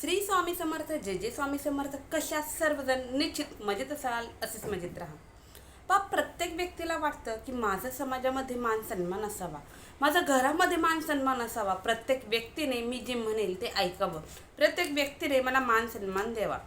श्री स्वामी समर्थ जय जे स्वामी समर्थ कशा सर्वजण निश्चित मजेत असाल असेच मजेत राहा. पा प्रत्येक व्यक्तीला वाटतं की माझं समाजामध्ये मान सन्मान असावा. माझा घरामध्ये मान सन्मान असावा. प्रत्येक व्यक्तीने मी जे म्हणेल ते ऐकावं. प्रत्येक व्यक्तीने मला मान सन्मान द्यावा.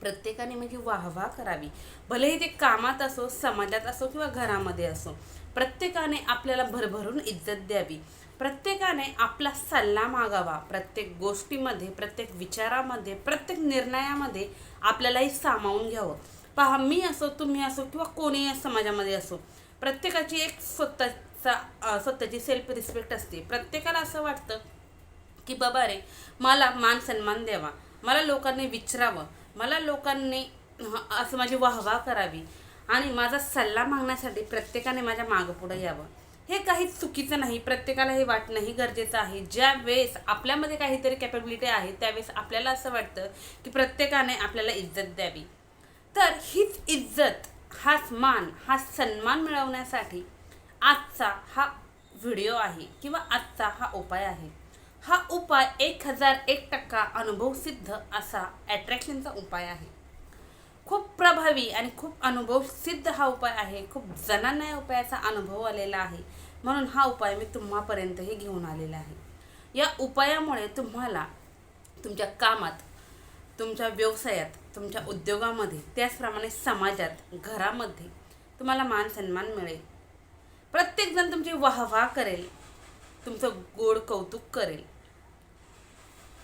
प्रत्येकाने माझी वाहवा करावी. भलेही ते कामात असो समाजात असो किंवा घरामध्ये असो प्रत्येकाने आपल्याला भरभरून इज्जत द्यावी. प्रत्येकाने आपला सल्ला मागावा. प्रत्येक गोष्टीमध्ये प्रत्येक विचारामध्ये प्रत्येक निर्णयामध्ये आपल्यालाही सामावून घ्यावं. पहा मी असो तुम्ही असो किंवा कोणीही समाजामध्ये असो प्रत्येकाची एक स्वतःचा स्वतःची सेल्फ रिस्पेक्ट असते. प्रत्येकाला असं वाटतं की बाबा रे मला मान सन्मान द्यावा. मला लोकांनी विचारावं. मला लोकांनी असं माझी वाहवा करावी. आणि माझा सल्ला मागण्यासाठी प्रत्येकाने माझ्या मागं पुढं यावं. हे काही चुकीचं नाही प्रत्येकाला हे वाटणं ही गरजेचं आहे. ज्या वेळेस आपल्यामध्ये काहीतरी कॅपेबिलिटी आहे त्यावेळेस आपल्याला असं वाटतं की प्रत्येकाने आपल्याला इज्जत द्यावी. तर हीच इज्जत हाच मान हा सन्मान मिळवण्यासाठी आजचा हा व्हिडिओ आहे किंवा आजचा हा उपाय आहे. हा उपाय एक हजार एक टक्का अनुभवसिद्ध असा ॲट्रॅक्शनचा उपाय आहे. खूप प्रभावी आणि खूप अनुभव सिद्ध हा उपाय आहे. खूप जणांना या उपायाचा अनुभव आलेला आहे. म्हणून हा उपाय मी तुम्हापर्यंतही घेऊन आलेला आहे. या उपायामुळे तुम्हाला तुमच्या कामात तुमच्या व्यवसायात तुमच्या उद्योगामध्ये त्याचप्रमाणे समाजात घरामध्ये तुम्हाला मान सन्मान मिळेल. प्रत्येकजण तुमची वाहवा करेल. तुमचं गोड कौतुक करेल.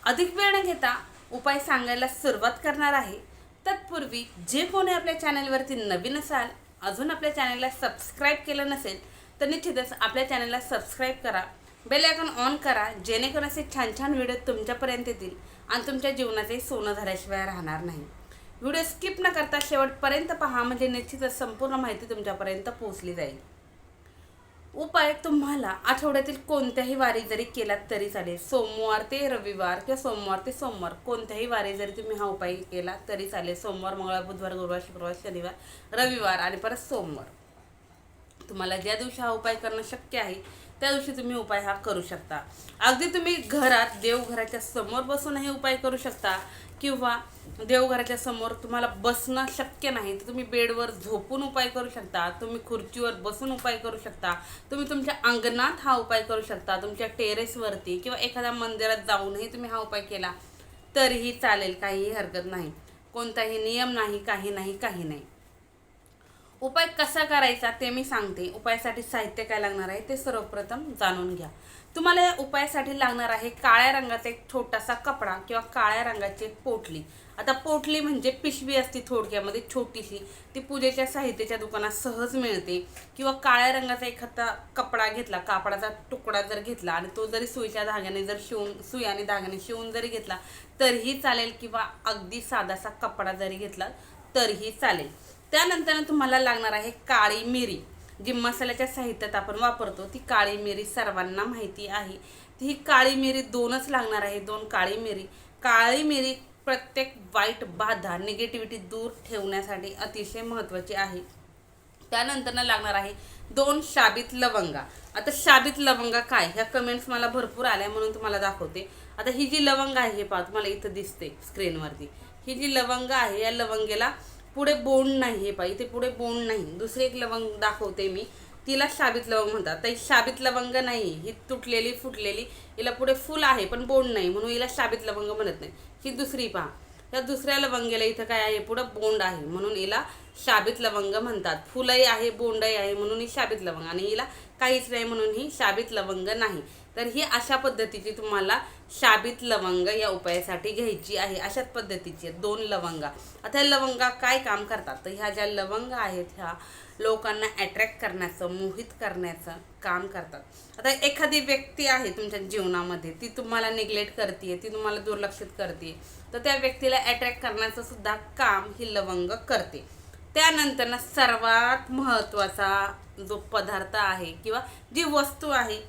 अधिक वेळ न घेता उपाय सांगायला सुरुवात करणार आहे. तत्पूर्वी जे कोणी आपल्या चॅनलवरती नवीन असाल अजून आपल्या चॅनलला सबस्क्राईब केलं नसेल तर निश्चितच आपल्या चॅनलला सबस्क्राईब करा. बेल आयकॉन ऑन करा जेणेकरून असे छान छान व्हिडिओ तुमच्यापर्यंत येतील आणि तुमच्या जीवनाचे सोनं झाल्याशिवाय राहणार नाही. व्हिडिओ स्किप न करता शेवटपर्यंत पहा म्हणजे निश्चितच संपूर्ण माहिती तुमच्यापर्यंत पोहोचली जाईल. उपाय तुम्हाला आठवड्यातील कोणत्याही वारी जरी केलात तरी चालेल. सोमवार ते रविवार किंवा सोमवार ते सोमवार कोणत्याही वारी जरी तुम्ही हा उपाय केला तरी चालेल. सोमवार मंगळवार बुधवार गुरुवार शुक्रवार शनिवार रविवार आणि परत सोमवार. तुम्हाला ज्या दिवशी हा उपाय करणं शक्य आहे त्या दिवशी तुम्ही उपाय हा करू शकता. अगदी तुम्ही घरात देवघराच्या समोर बसून हे उपाय करू शकता किंवा देवघराच्या समोर तुम्हाला बसणं शक्य नाही तर तुम्ही बेडवर झोपून उपाय करू शकता तुम्ही खुर्चीवर बसून उपाय करू शकता तुम्ही तुमच्या अंगणात हा उपाय करू शकता तुमच्या टेरेसवरती किंवा एखाद्या मंदिरात जाऊनही तुम्ही हा उपाय केला तरीही चालेल काहीही हरकत नाही. कोणताही नियम नाही काही नाही काही नाही. उपाय कसा करायचा ते मी सांगते. उपायासाठी साहित्य काय लागणार आहे ते सर्वप्रथम जाणून घ्या. तुम्हाला या उपायासाठी लागणार आहे काळ्या रंगाचा एक छोटासा कपडा किंवा काळ्या रंगाची एक पोटली. आता पोटली म्हणजे पिशवी असते थोडक्यामध्ये छोटीशी. ती पूजेच्या साहित्याच्या दुकानात सहज मिळते. किंवा काळ्या रंगाचा एखादा कपडा घेतला कापडाचा तुकडा जर घेतला आणि तो जरी सुईच्या धाग्याने जर शिवून सुई आणि धाग्याने शिवून जरी घेतला तरीही चालेल किंवा अगदी साधासा कपडा जरी घेतला तरीही चालेल. त्यानंतर तुम्हाला लागणार आहे काळी मिरी. जी मसाल्याच्या साहित्यात आपण वापरतो ती काळी मिरी सर्वांना माहिती आहे. ती ही काळी मिरी दोनच लागणार आहे दोन काळी मिरी. काळी मिरी प्रत्येक वाईट बाधा निगेटिव्हिटी दूर ठेवण्यासाठी अतिशय महत्त्वाची आहे. त्यानंतर लागणार आहे दोन शाबीत लवंगा. आता शाबीत लवंगा काय? ह्या कमेंट्स मला भरपूर आल्या म्हणून तुम्हाला दाखवते. आता ही जी लवंग आहे हे पहा तुम्हाला इथं दिसते स्क्रीनवरती ही जी लवंग आहे या लवंगेला पुढे बोंड नाही हे पहा इथे पुढे बोंड नाही. दुसरी एक लवंग दाखवते मी. तिला साबित लवंग म्हणतात. तर ही लवंग नाही ही तुटलेली फुटलेली हिला पुढे फुल आहे पण बोंड नाही म्हणून हिला साबित लवंग म्हणत नाही. ही दुसरी पहा. या दुसऱ्या लवंगेला इथं काय आहे? पुढं बोंड आहे म्हणून हिला शाबित लवंग म्हणतात. फुलही आहे बोंडही आहे म्हणून ही शाबित लवंग. आणि हिला काहीच नाही म्हणून ही शाबित लवंग नाही. तर ही अशा पद्धतीची तुम्हाला शाबीत लवंग या उपायासाठी घ्यायची आहे. अशाच पद्धतीची आहेत. दोन लवंगा. आता ह्या लवंगा काय काम करतात? तर ह्या ज्या लवंग आहेत ह्या लोकांना अट्रॅक्ट करण्याचं मोहित करण्याचं काम करतात. आता एखादी व्यक्ती आहे तुमच्या जीवनामध्ये ती तुम्हाला निग्लेक्ट करते ती तुम्हाला दुर्लक्षित करते तर त्या व्यक्तीला अट्रॅक्ट करण्याचं सुद्धा काम ही लवंग करते. त्यानंतर ना सर्वात महत्त्वाचा जो पदार्थ आहे किंवा जी वस्तू आहे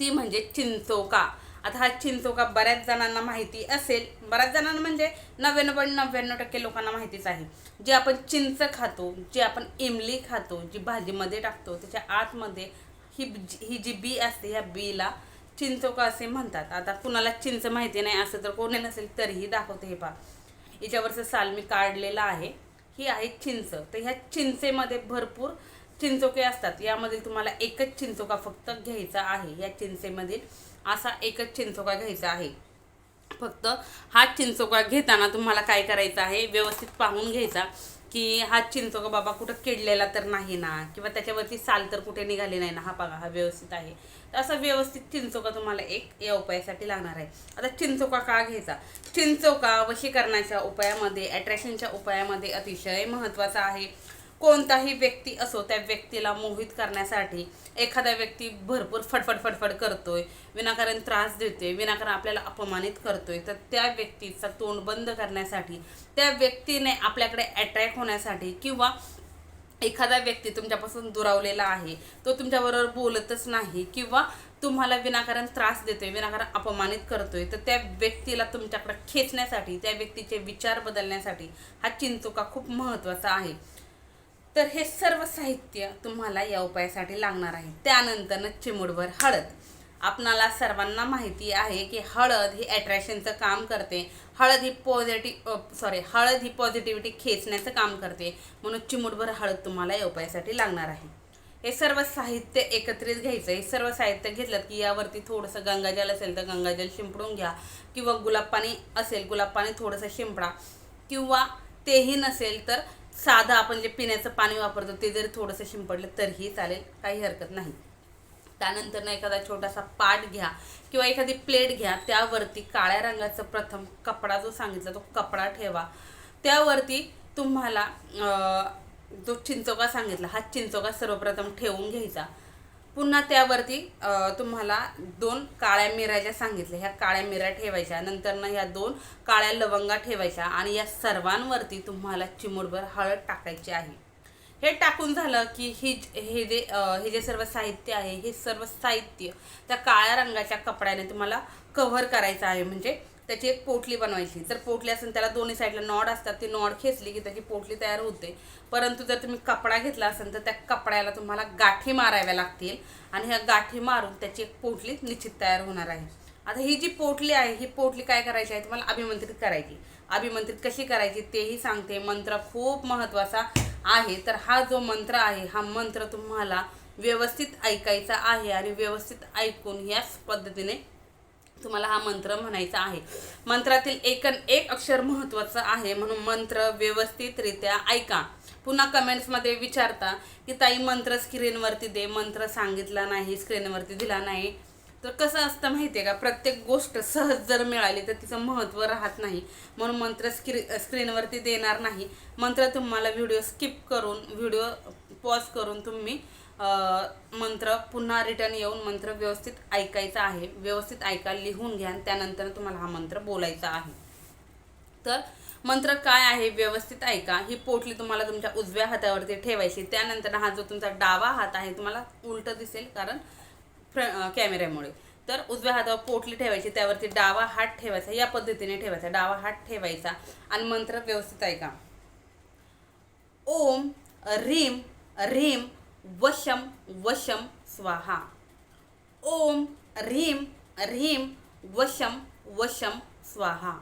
ती म्हणजे चिंचोका. आता हा चिंचोका बऱ्याच जणांना माहिती असेल. बऱ्याच जणांना म्हणजे नव्याण्णव पॉईंट नव्याण्णव टक्के लोकांना माहितीच आहे. जे आपण चिंच खातो जे आपण इमली खातो जी भाजीमध्ये टाकतो त्याच्या आतमध्ये ही ही जी बी असते ह्या बीला चिंचोका असे म्हणतात. आता कुणाला चिंच माहिती नाही असं तर कोणी नसेल तरीही दाखवते हे पहा. हिच्यावरचं साल मी काढलेलं आहे. ही आहे चिंच. तर ह्या चिंचेमध्ये भरपूर चिंचोके असतात. यामधील तुम्हाला एकच चिंचोका फक्त घ्यायचा आहे. या चिंचेमधील असा एकच चिंचोका घ्यायचा आहे. फक्त हा चिंचोका घेताना तुम्हाला काय करायचं आहे? व्यवस्थित पाहून घ्यायचा की हा चिंचोका बाबा कुठं किडलेला तर नाही ना? किंवा त्याच्यावरती साल तर कुठे निघाली नाही ना? हा बघा हा व्यवस्थित आहे. तर असा व्यवस्थित चिंचोका तुम्हाला एक या उपायासाठी लागणार आहे. आता चिंचोका का घ्यायचा? चिंचोका वशीकरणाच्या उपायामध्ये अट्रॅक्शनच्या उपायामध्ये अतिशय महत्त्वाचा आहे. कोणताही व्यक्ती असो त्या व्यक्तीला मोहित करण्यासाठी एखादा व्यक्ती भरपूर फडफड फडफड करतोय विनाकारण त्रास देतोय विनाकारण आपल्याला अपमानित करतोय तर त्या व्यक्तीचा तोंड बंद करण्यासाठी त्या व्यक्तीने आपल्याकडे अट्रॅक्ट होण्यासाठी किंवा एखादा व्यक्ती तुमच्यापासून दुरावलेला आहे तो तुमच्याबरोबर बोलतच नाही किंवा तुम्हाला विनाकारण त्रास देतोय विनाकारण अपमानित करतोय तर त्या व्यक्तीला तुमच्याकडे खेचण्यासाठी त्या व्यक्तीचे विचार बदलण्यासाठी हा चिंचोका खूप महत्त्वाचा आहे. तर हे सर्व साहित्य तुम्हाला या उपायासाठी लागणार आहे. त्यानंतर चिमुडभर हळद. आपणाला सर्वांना माहिती आहे की हळद ही अट्रॅक्शनचं काम करते. हळद ही पॉझिटिव्ह सॉरी हळद ही पॉझिटिव्हिटी खेचण्याचं काम करते. म्हणून चिमुडभर हळद तुम्हाला या उपायासाठी लागणार आहे. हे सर्व साहित्य एकत्रित घ्यायचं. हे सर्व साहित्य घेतलं की यावरती थोडंसं गंगाजल असेल तर गंगाजल शिंपडून घ्या. किंवा गुलाब पाणी असेल गुलाब पाणी थोडंसं शिंपडा. किंवा तेही नसेल तर साधं आपण जे पिण्याचं पाणी वापरतो ते जरी थोडंसं शिंपडलं तरीही चालेल काही हरकत नाही. त्यानंतर ना एखादा छोटासा पाट घ्या किंवा एखादी प्लेट घ्या त्यावरती काळ्या रंगाचा प्रथम कपडा जो सांगितला तो कपडा ठेवा. त्यावरती तुम्हाला जो चिंचोका सांगितला हा चिंचोका सर्वप्रथम ठेवून घ्यायचा. पुन्हा त्यावरती तुम्हाला दोन काळ्या मिऱ्या ज्या सांगितल्या. ह्या काळ्या मिऱ्या ठेवायच्या नंतरनं ह्या दोन काळ्या लवंगा ठेवायच्या आणि या सर्वांवरती तुम्हाला चिमूटभर हळद टाकायची आहे. हे टाकून झालं की ही हे जे हे जे सर्व साहित्य आहे हे सर्व साहित्य त्या काळ्या रंगाच्या कपड्याने तुम्हाला कव्हर करायचं आहे. म्हणजे त्याची एक पोटली बनवायची. जर पोटली असेल त्याला दोन्ही साईडला नॉड असतात ती नॉड खेचली की त्याची पोटली तयार होते. परंतु जर तुम्ही कपडा घेतला असेल तर त्या कपड्याला तुम्हाला गाठी माराव्या लागतील आणि ह्या गाठी मारून त्याची एक पोटली निश्चित तयार होणार आहे. आता ही जी पोटली आहे ही पोटली काय करायची आहे तुम्हाला अभिमंत्रित करायची. अभिमंत्रित कशी करायची तेही सांगते. मंत्र खूप महत्त्वाचा आहे. तर हा जो मंत्र आहे हा मंत्र तुम्हाला व्यवस्थित ऐकायचा आहे आणि व्यवस्थित ऐकून याच पद्धतीने तुम्हाला हा मंत्र म्हणायचा आहे. मंत्रातील एकन एक अक्षर महत्त्वाचं आहे म्हणून मंत्र व्यवस्थितरित्या ऐका. पुन्हा कमेंट्समध्ये विचारता की ताई मंत्र स्क्रीनवरती दे. मंत्र सांगितला नाही स्क्रीनवरती दिला नाही. तर कसं असतं माहिती आहे का? प्रत्येक गोष्ट सहज जर मिळाली तर तिचं महत्त्व राहत नाही. म्हणून मंत्र स्क्री स्क्रीनवरती देणार नाही. मंत्र तुम्हाला व्हिडिओ स्किप करून व्हिडिओ पॉज करून तुम्ही मंत्र पुन्हा रिटर्न येऊन मंत्र व्यवस्थित ऐकायचा आहे. व्यवस्थित ऐका लिहून घ्या त्यानंतर तुम्हाला हा मंत्र बोलायचा आहे. तर मंत्र काय आहे? व्यवस्थित ऐका. ही पोटली तुम्हाला तुमच्या उजव्या हातावरती ठेवायची. त्यानंतर हा जो तुमचा डावा हात आहे तुम्हाला उलट दिसेल कारण फ्र कॅमेऱ्यामुळे तर उजव्या हातावर पोटली ठेवायची त्यावरती डावा हात ठेवायचा या पद्धतीने ठेवायचा. डावा हात ठेवायचा आणि मंत्र व्यवस्थित ऐका. ओम रीम रीम वशम वशम स्वाहा। ओम रीम रीम वशम वशम स्वाहा।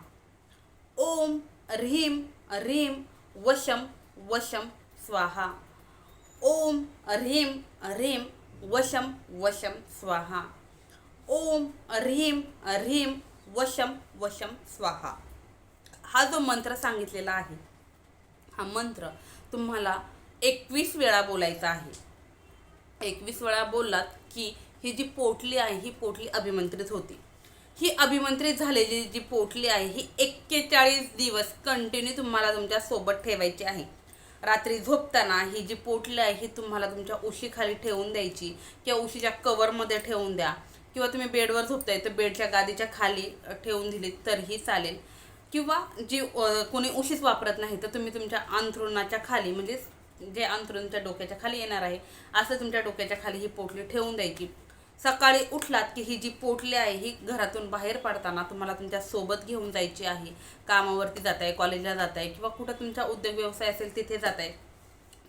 ओम ह्रीम ह्रीम वशम वशम स्वाहा। ओम ह्रीम ह्रीम वशम वशम स्वाहा। ओम ह्रीम ह्रीम वशम वशम स्वाहा। हा जो मंत्र सांगितलेला आहे हा मंत्र तुम्हाला एकवीस वेळा बोलायचा आहे. एकवीस वेळा बोललात की ही जी पोटली आहे ही पोटली अभिमंत्रित होती. ही अभिमंत्रित झालेली जी पोटली आहे ही एक्केचाळीस दिवस कंटिन्यू तुम्हाला तुमच्यासोबत ठेवायची आहे. रात्री झोपताना ही जी पोटली आहे ही तुम्हाला तुमच्या उशीखाली ठेवून द्यायची किंवा उशीच्या कवरमध्ये ठेवून द्या. किंवा तुम्ही बेडवर झोपताय तर बेडच्या गादीच्या खाली ठेवून दिली तरीही चालेल. किंवा जी कोणी उशीच वापरत नाही तर तुम्ही तुमच्या अंथरुणाच्या खाली म्हणजे जे अंतर तुमच्या डोक्याच्या खाली येणार आहे असं तुमच्या डोक्याच्या खाली ही पोटली ठेवून द्यायची. सकाळी उठलात की ही जी पोटली आहे ही घरातून बाहेर पडताना तुम्हाला तुमच्यासोबत घेऊन जायची आहे. कामावरती जात आहे कॉलेजला जात आहे किंवा कुठं तुमचा उद्योग व्यवसाय असेल तिथे जात आहे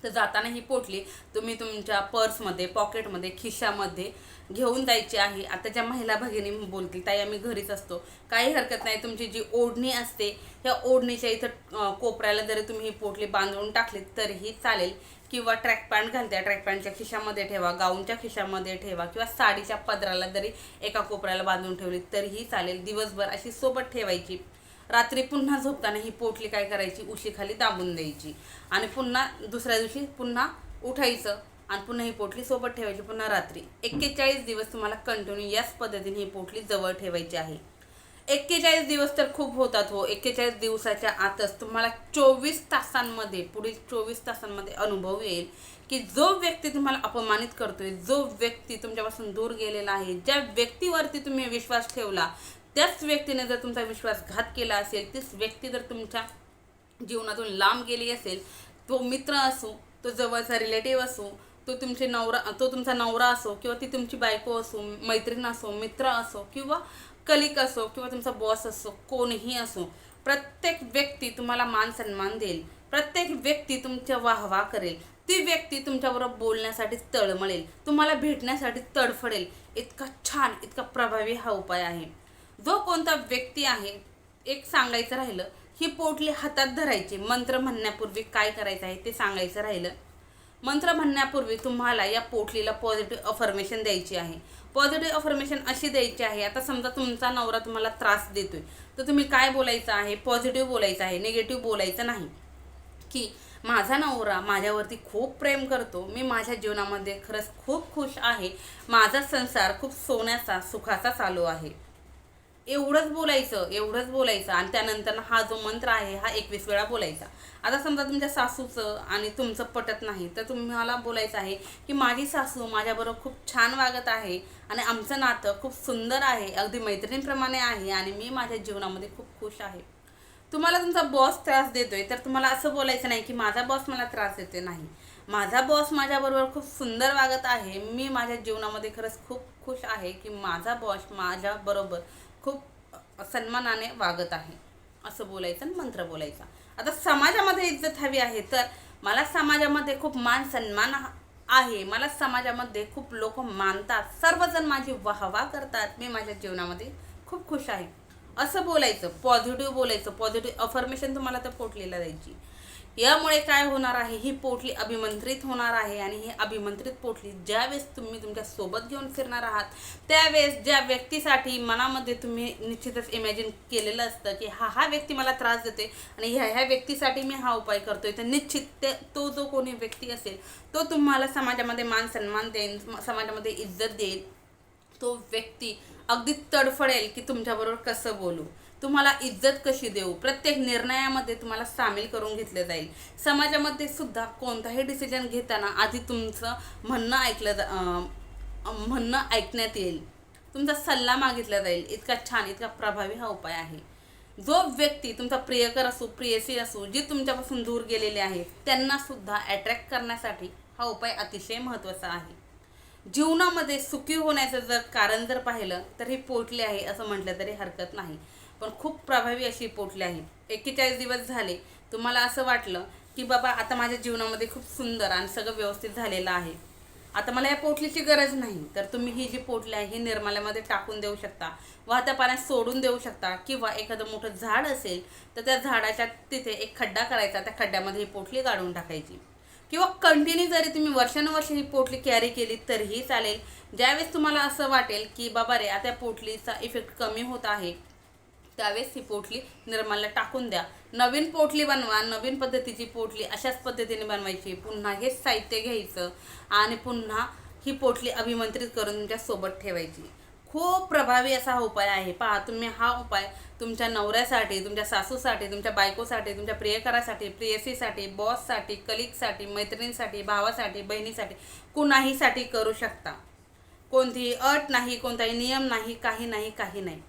तर जाताना ही पोटली तुम्ही तुमच्या पर्समध्ये पॉकेटमध्ये खिशामध्ये घेऊन जायची आहे. आता ज्या महिला भगिनी बोलतील ताई आम्ही घरीच असतो. काही हरकत नाही तुमची जी ओढणी असते ह्या ओढणीच्या इथं कोपऱ्याला जरी तुम्ही ही पोटली बांधून टाकली तरीही चालेल. किंवा ट्रॅक पॅन्ट घालत्या ट्रॅक पॅन्टच्या खिशामध्ये ठेवा गाऊनच्या खिशामध्ये ठेवा किंवा साडीच्या पदराला जरी एका कोपऱ्याला बांधून ठेवली तरीही चालेल. दिवसभर अशी सोबत ठेवायची. रात्री पुन्हा झोपताना ही पोटली काय करायची? उशीखाली दाबून द्यायची. आणि पुन्हा दुसऱ्या दिवशी पुन्हा उठायचं आणि पुन्हा ही पोटली सोबत ठेवायची पुन्हा रात्री. एक्केचाळीस दिवस तुम्हाला कंटिन्यू याच पद्धतीने ही पोटली जवळ ठेवायची आहे. एक्केचाळीस दिवस तर खूप होतात हो. एक्केचाळीस दिवसाच्या आतच तुम्हाला चोवीस तासांमध्ये पुढील चोवीस तासांमध्ये अनुभव येईल की जो व्यक्ती तुम्हाला अपमानित करतोय जो व्यक्ती तुमच्यापासून दूर गेलेला आहे ज्या व्यक्तीवरती तुम्ही विश्वास ठेवला त्याच व्यक्तीने जर तुमचा विश्वासघात केला असेल तीच व्यक्ती जर तुमच्या जीवनातून लांब गेली असेल तो मित्र असो तो जवळचा रिलेटिव्ह असो तो तुमचे नवरा तो तुमचा नवरा असो किंवा ती तुमची बायको असो मैत्रीण असो मित्र असो किंवा कलिक असो किंवा तुमचा बॉस असो कोणीही असो प्रत्येक व्यक्ती तुम्हाला मान सन्मान देईल. प्रत्येक व्यक्ती तुमच्या वाहवा करेल. ती व्यक्ती तुमच्याबरोबर बोलण्यासाठी तळमळेल. तुम्हाला भेटण्यासाठी तडफडेल. इतका छान इतका प्रभावी हा उपाय आहे. जो कोणता व्यक्ती आहे एक सांगायचं राहिलं ही पोटली हातात धरायची. मंत्र म्हणण्यापूर्वी काय करायचं आहे ते सांगायचं राहिलं. मंत्र म्हणण्यापूर्वी तुम्हाला या पोटलीला पॉझिटिव्ह अफर्मेशन द्यायची आहे. पॉझिटिव्ह अफर्मेशन अशी द्यायची आहे आता समजा तुमचा नवरा तुम्हाला त्रास देतोय तर तुम्ही काय बोलायचं आहे? पॉझिटिव्ह बोलायचं आहे निगेटिव्ह बोलायचं नाही. की माझा नवरा माझ्यावरती खूप प्रेम करतो मी माझ्या जीवनामध्ये खरंच खूप खुश आहे माझा संसार खूप सोन्याचा सुखाचा चालू आहे. एवढंच बोलायचं एवढंच बोलायचं आणि त्यानंतर हा जो मंत्र आहे हा एकवीस वेळा बोलायचा. आता समजा तुमच्या सासूचं आणि तुमचं पटत नाही तर तुम्हाला बोलायचं आहे की माझी सासू माझ्याबरोबर खूप छान वागत आहे आणि आमचं नातं खूप सुंदर आहे अगदी मैत्रिणीप्रमाणे आहे आणि मी माझ्या जीवनामध्ये खूप खुश आहे. तुम्हाला तुमचा बॉस त्रास देतोय तर तुम्हाला असं बोलायचं नाही की माझा बॉस मला त्रास देतोय नाही. माझा बॉस माझ्याबरोबर खूप सुंदर वागत आहे मी माझ्या जीवनामध्ये खरंच खूप खुश आहे की माझा बॉस माझ्याबरोबर खूप सन्मानाने वागत आहे. असं बोलायचं आणि मंत्र बोलायचा. आता समाजामध्ये इज्जत हवी आहे तर मला समाजामध्ये खूप मान सन्मान आहे. मला समाजामध्ये खूप लोक मानतात. सर्वजण माझी वाहवा करतात. मी माझ्या जीवनामध्ये खूप खुश आहे. असं बोलायचं. पॉझिटिव्ह बोलायचं. पॉझिटिव्ह अफर्मेशन तुम्हाला तर पोटलीला द्यायची. यामुळे काय होणार आहे? ही पोटली अभिमंत्रित होणार आहे आणि ही अभिमंत्रित पोटली ज्यावेळेस तुम्ही तुमच्यासोबत घेऊन फिरणार आहात त्यावेळेस ज्या व्यक्तीसाठी मनामध्ये तुम्ही निश्चितच इमॅजिन केलेलं असतं की हा हा व्यक्ती मला त्रास देते आणि ह्या ह्या व्यक्तीसाठी मी हा उपाय करतोय तर निश्चित ते तो जो कोणी व्यक्ती असेल तो तुम्हाला समाजामध्ये मान सन्मान देईल समाजामध्ये इज्जत देईल तो व्यक्ती अगदी तडफडेल की तुमच्याबरोबर कसं बोलू? तुम्हाला इज्जत कशी देऊ? प्रत्येक निर्णयामध्ये तुम्हाला सामील करून घेतलं जाईल. समाजामध्ये सुद्धा कोणताही डिसिजन घेताना आधी तुमचं म्हणणं ऐकलं जा म्हणणं ऐकण्यात येईल. तुमचा सल्ला मागितला जाईल. इतका छान इतका प्रभावी हा उपाय आहे. जो व्यक्ती तुमचा प्रियकर असो प्रियसी असो जे तुमच्यापासून दूर गेलेले आहेत त्यांना सुद्धा अट्रॅक्ट करण्यासाठी हा उपाय अतिशय महत्त्वाचा आहे. जीवनामध्ये सुखी होण्याचं जर कारण जर पाहिलं तर हे पोटले आहे असं म्हटलं तरी हरकत नाही. पण खूप प्रभावी अशी पोटली आहे. एक्केचाळीस दिवस झाले तुम्हाला असं वाटलं की बाबा आता माझ्या जीवनामध्ये खूप सुंदर आणि सगळं व्यवस्थित झालेलं आहे. आता मला या पोटलीची गरज नाही. तर तुम्ही ही जी पोटली आहे ही निर्माल्यामध्ये टाकून देऊ शकता वाहत्या पाण्यात सोडून देऊ शकता किंवा एखादं मोठं झाड असेल तर त्या झाडाच्या तिथे एक खड्डा करायचा त्या खड्ड्यामध्ये ही पोटली गाडून टाकायची. किंवा कंटिन्यू जरी तुम्ही वर्षानुवर्ष ही पोटली कॅरी केली तरीही चालेल. ज्यावेळेस तुम्हाला असं वाटेल की बाबा रे आता पोटलीचा इफेक्ट कमी होत आहे त्यावेळेस ही पोटली निर्माला टाकून द्या. नवीन पोटली बनवा नवीन पद्धतीची पोटली अशाच पद्धतीने बनवायची. पुन्हा हेच साहित्य घ्यायचं आणि पुन्हा ही पोटली अभिमंत्रित करून तुमच्यासोबत ठेवायची. खूप प्रभावी असा हा उपाय आहे. पहा तुम्ही हा उपाय तुमच्या नवऱ्यासाठी तुमच्या सासूसाठी तुमच्या बायकोसाठी तुमच्या प्रियकरासाठी प्रियसीसाठी बॉससाठी कलिकसाठी मैत्रिणीसाठी भावासाठी बहिणीसाठी कुणाहीसाठी करू शकता. कोणतीही अट नाही कोणताही नियम नाही काही नाही काही नाही.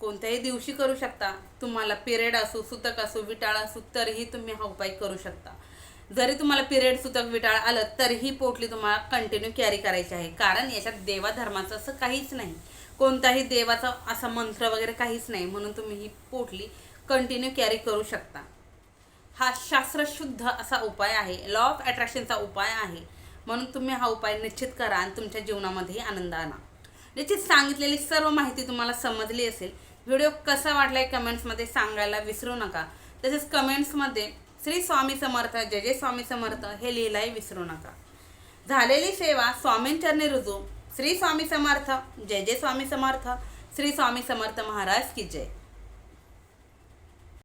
कोणत्याही दिवशी करू शकता. तुम्हाला पिरियड असो सुतक असो विटाळ असो तरीही तुम्ही हा उपाय करू शकता. जरी तुम्हाला पिरियड सुतक विटाळ आलं तरीही पोटली तुम्हाला कंटिन्यू कॅरी करायची आहे. कारण याच्यात देवाधर्माचं असं काहीच नाही. कोणताही देवाचा असा मंत्र वगैरे काहीच नाही. म्हणून तुम्ही ही पोटली कंटिन्यू कॅरी करू शकता. हा शास्त्रशुद्ध असा उपाय आहे. लॉ ऑफ अट्रॅक्शनचा उपाय आहे. म्हणून तुम्ही हा उपाय निश्चित करा आणि तुमच्या जीवनामध्ये आनंद आणा. निश्चित सांगितलेली सर्व माहिती तुम्हाला समजली असेल व्हिडिओ कसा वाटलाय कमेंट्समध्ये सांगायला विसरू नका. तसेच कमेंट्समध्ये श्री स्वामी समर्थ जय जय स्वामी समर्थ हे लिहिलाही विसरू नका. झालेली सेवा स्वामींचरणी रुजू. श्री स्वामी समर्थ जय जय स्वामी समर्थ. श्री स्वामी समर्थ महाराज की जय.